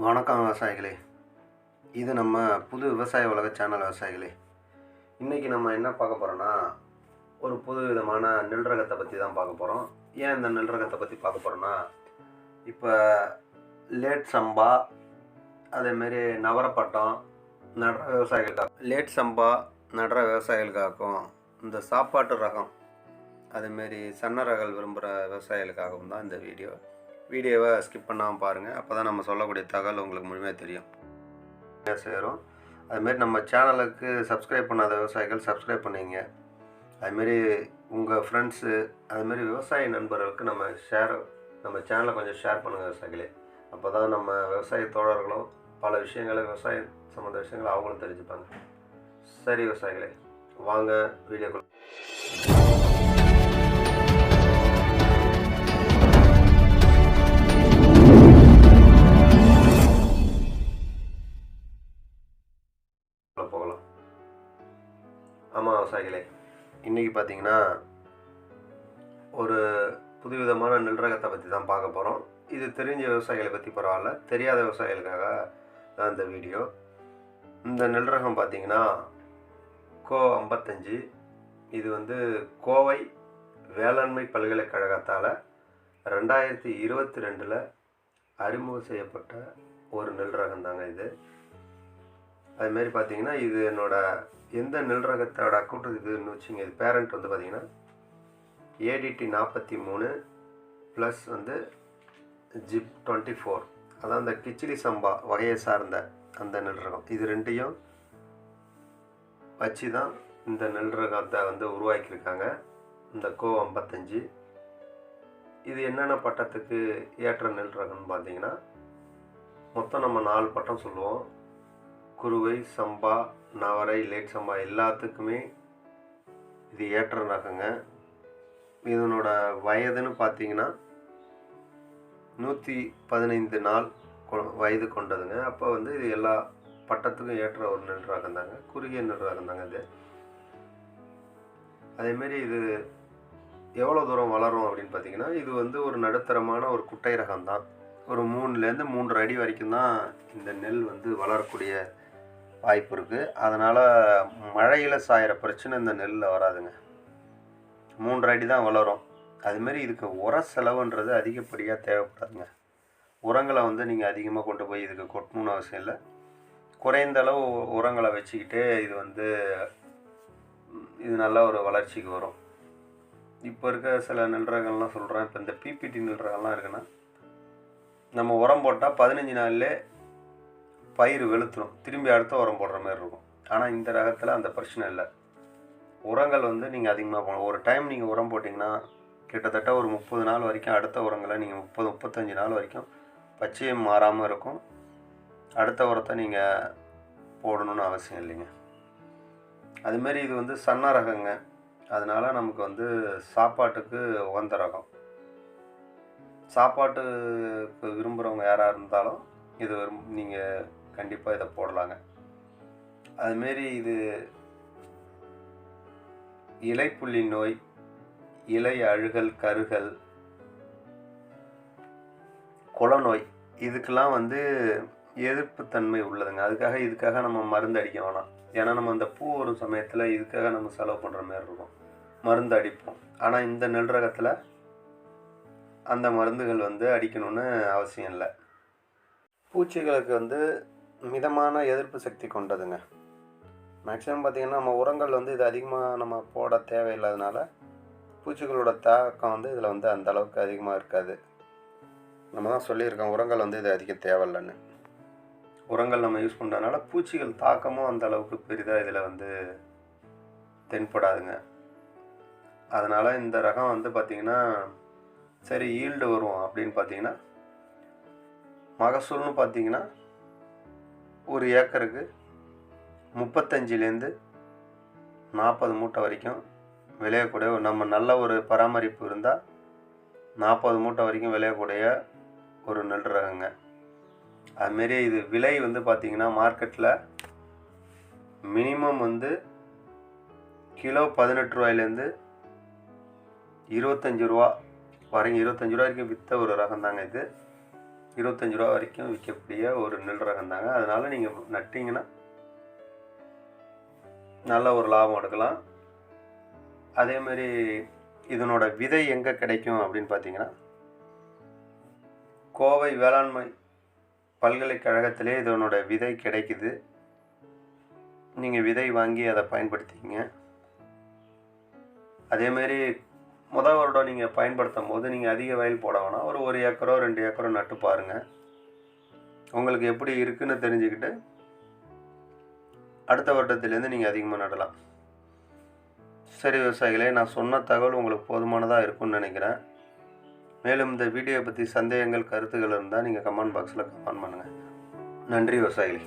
வணக்கம் விவசாயிகளே. இது நம்ம புது விவசாய உலக சேனல் விவசாயிகளே. இன்றைக்கி நம்ம என்ன பார்க்க போகிறோன்னா ஒரு புது விதமான நெல் ரகத்தை பற்றி தான் பார்க்க போகிறோம் ஏன் இந்த நெல் ரகத்தை பற்றி பார்க்க போகிறோன்னா இப்போ லேட் சம்பா அதேமாரி நவரப்பட்டம் நடுற விவசாயிகளுக்காக லேட் சம்பா நடுற விவசாயிகளுக்காகவும் இந்த சாப்பாட்டு ரகம் அதேமாரி சன்ன ரகம் விரும்புகிற விவசாயிகளுக்காகவும் தான் இந்த வீடியோ வீடியோவை ஸ்கிப் பண்ணாமல் பாருங்கள் அப்போ தான் நம்ம சொல்லக்கூடிய தகவல் உங்களுக்கு முழுமையாக தெரியும். சேரும். அதுமாரி நம்ம சேனலுக்கு சப்ஸ்கிரைப் பண்ணாத விவசாயிகள் சப்ஸ்கிரைப் பண்ணிங்க. அதுமாரி உங்கள் ஃப்ரெண்ட்ஸு அதுமாரி விவசாய நண்பர்களுக்கு நம்ம ஷேர் நம்ம சேனலை கொஞ்சம் ஷேர் பண்ணுங்கள் விவசாயிகளே. அப்போ தான் நம்ம விவசாய தோழர்களும் பல விஷயங்களை விவசாய சம்மந்த விஷயங்களை அவங்களும் தெரிஞ்சுப்பாங்க. சரி விவசாயிகளே வாங்க வீடியோக்குள்ள ஆமாம் விவசாயிகளே. இன்றைக்கி பார்த்தீங்கன்னா ஒரு புதுவிதமான நெல் ரகத்தை பற்றி தான் பார்க்க போகிறோம் இது தெரிஞ்ச விவசாயிகளை பற்றி பரவாயில்ல தெரியாத விவசாயிகளுக்காக தான் இந்த வீடியோ. இந்த நெல் ரகம் பார்த்தீங்கன்னா கோ ஐம்பத்தஞ்சு. இது வந்து கோவை வேளாண்மை பல்கலைக்கழகத்தால் ரெண்டாயிரத்தி இருபத்தி ரெண்டில் அறிமுகம் செய்யப்பட்ட ஒரு நெல் ரகம் தாங்க இது. அதுமாரி பார்த்தீங்கன்னா இது என்னோட எந்த நெல் ரகத்தோட அக்கௌண்ட் இதுன்னு வச்சுங்க இது பேரண்ட் வந்து பார்த்தீங்கன்னா ஏடிடி நாற்பத்தி மூணு ப்ளஸ் வந்து ஜிப் டுவெண்ட்டி ஃபோர் அதான் அந்த கிச்சிலி சம்பா வகையை சார்ந்த அந்த நெல் ரகம். இது ரெண்டையும் வச்சு தான் இந்த நெல் ரகத்தை வந்து உருவாக்கியிருக்காங்க. இந்த கோ ஐம்பத்தஞ்சு. இது என்னென்ன பட்டத்துக்கு ஏற்ற நெல் ரகம்னு பார்த்தீங்கன்னா மொத்தம் நம்ம நாலு பட்டம் சொல்லுவோம். குருவை சம்பா நவரை லேட் சம்பா எல்லாத்துக்குமே இது ஏற்ற ரகங்க இதனோட வயதுன்னு பார்த்தீங்கன்னா நூற்றி பதினைந்து நாள் கொ- வயது கொண்டதுங்க. அப்போ வந்து இது எல்லா பட்டத்துக்கும் ஏற்ற ஒரு நெல் ரகம் தாங்க குறுகிய நெல் ரகம் தாங்க இது. அதேமாரி இது எவ்வளோ தூரம் வளரும் அப்படின்னு பார்த்தீங்கன்னா இது வந்து ஒரு நடுத்தரமான ஒரு குட்டை ரகம் தான் ஒரு மூணுலேருந்து மூன்று அடி வரைக்கும் தான் இந்த நெல் வந்து வளரக்கூடிய வாய்ப்பு இருக்குது அதனால் மழையில் சாயிற பிரச்சனை இந்த நெல்லில் வராதுங்க. மூன்று அடி தான் வளரும். அதுமாரி இதுக்கு உர செலவுன்றது அதிகப்படியாக தேவைப்படாதுங்க. உரங்களை வந்து நீங்கள் அதிகமாக கொண்டு போய் இதுக்கு கொட்டணும்னு அவசியம் இல்லை. குறைந்த அளவு உரங்களை வச்சுக்கிட்டே இது வந்து இது நல்ல ஒரு வளர்ச்சிக்கு வரும். இப்போ இருக்க சில நெல் ரகங்கள்லாம் சொல்கிறேன் இப்போ இந்த பிபிடி நெல் ரகம்லாம் இருக்குன்னா நம்ம உரம் போட்டால் பதினஞ்சு நாள்லே பயிர் வெளுத்துடும் திரும்பி அடுத்த உரம் போடுற மாதிரி இருக்கும். ஆனால் இந்த ரகத்தில் அந்த பிரச்சனை இல்லை. உரங்கள் வந்து நீங்கள் அதிகமாக போகணும் ஒரு டைம் நீங்கள் உரம் போட்டிங்கன்னா கிட்டத்தட்ட ஒரு முப்பது நாள் வரைக்கும் அடுத்த உரங்களை நீங்கள் முப்பது முப்பத்தஞ்சு நாள் வரைக்கும் பச்சையும் மாறாமல் இருக்கும். அடுத்த உரத்தை நீங்கள் போடணும்னு அவசியம் இல்லைங்க. அதுமாரி இது வந்து சன்ன ரகங்க. அதனால் நமக்கு வந்து சாப்பாட்டுக்கு உகந்த ரகம். சாப்பாட்டுக்கு விரும்புகிறவங்க யாராக இருந்தாலும் இது நீங்கள் கண்டிப்பாக இதை போடலாங்க. அதுமாரி இது இலைப்புள்ளி நோய் இலை அழுகல் கருகல் குளநோய் இதுக்கெல்லாம் வந்து எதிர்ப்புத்தன்மை உள்ளதுங்க. அதுக்காக இதுக்காக நம்ம மருந்து அடிக்க வேணாம். ஏன்னா நம்ம அந்த பூ வரும் சமயத்தில் இதுக்காக நம்ம செலவு பண்ணுற மாதிரி இருக்கும். மருந்து அடிப்போம். ஆனால் இந்த நெல் ரகத்தில் அந்த மருந்துகள் வந்து அடிக்கணும்னு அவசியம் இல்லை. பூச்சிகளுக்கு வந்து மிதமான எதிர்ப்பு சக்தி கொண்டதுங்க. மேக்ஸிமம் பார்த்திங்கன்னா நம்ம உரங்கள் வந்து இது அதிகமாக நம்ம போட தேவையில்லாதனால பூச்சிகளோட தாக்கம் வந்து இதில் வந்து அந்த அளவுக்கு அதிகமாக இருக்காது. நம்ம தான் சொல்லியிருக்கோம் உரங்கள் வந்து இது அதிகம் தேவையில்லைன்னு. உரங்கள் நம்ம யூஸ் பண்ணுறதுனால பூச்சிகள் தாக்கமும் அந்த அளவுக்கு பெரிதாக இதில் வந்து தென்படாதுங்க. அதனால் இந்த ரகம் வந்து பார்த்திங்கன்னா சரி ஈல்டு வரும் அப்படின்னு பார்த்தீங்கன்னா மகசூல்னு பார்த்தீங்கன்னா ஒரு ஏக்கருக்கு முப்பத்தஞ்சிலேருந்து நாற்பது மூட்டை வரைக்கும் விளையக்கூடிய ஒரு நம்ம நல்ல ஒரு பராமரிப்பு இருந்தால் நாற்பது மூட்டை வரைக்கும் விளையக்கூடிய ஒரு நெல் ரகங்க அதுமாரி இது விலை வந்து பார்த்திங்கன்னா மார்க்கெட்டில் மினிமம் வந்து கிலோ பதினெட்டு ரூபாயிலேருந்து இருபத்தஞ்சி ரூபா வரைக்கும் இருபத்தஞ்சி ரூபா வரைக்கும் விற்ற ஒரு ரகம் தாங்க இது. இருபத்தஞ்சி ரூபா வரைக்கும் விற்கக்கூடிய ஒரு நெல் ரகம் தாங்க அதனால் நீங்கள் நட்டிங்கன்னா நல்ல ஒரு லாபம் எடுக்கலாம். அதேமாரி இதனோட விதை எங்கே கிடைக்கும் அப்படின்னு பார்த்தீங்கன்னா கோவை வேளாண்மை பல்கலைக்கழகத்திலே இதனோட விதை கிடைக்குது. நீங்கள் விதை வாங்கி அதை பயன்படுத்திக்கிங்க. அதேமாரி முத வருடம் நீங்கள் பயன்படுத்தும் போது நீங்கள் அதிக வயல் போட வேணாம். ஒரு ஒரு ஏக்கரோ ரெண்டு ஏக்கரோ நட்டு பாருங்கள் உங்களுக்கு எப்படி இருக்குன்னு தெரிஞ்சுக்கிட்டு அடுத்த வருடத்துலேருந்து நீங்கள் அதிகமாக நடலாம். சரி விவசாயிகளே நான் சொன்ன தகவல் உங்களுக்கு போதுமானதாக இருக்கும்னு நினைக்கிறேன். மேலும் இந்த வீடியோ பற்றி சந்தேகங்கள் கருத்துக்கள் இருந்தால் நீங்கள் கமெண்ட் பாக்ஸில் கமெண்ட் பண்ணுங்கள் நன்றி விவசாயிகளே.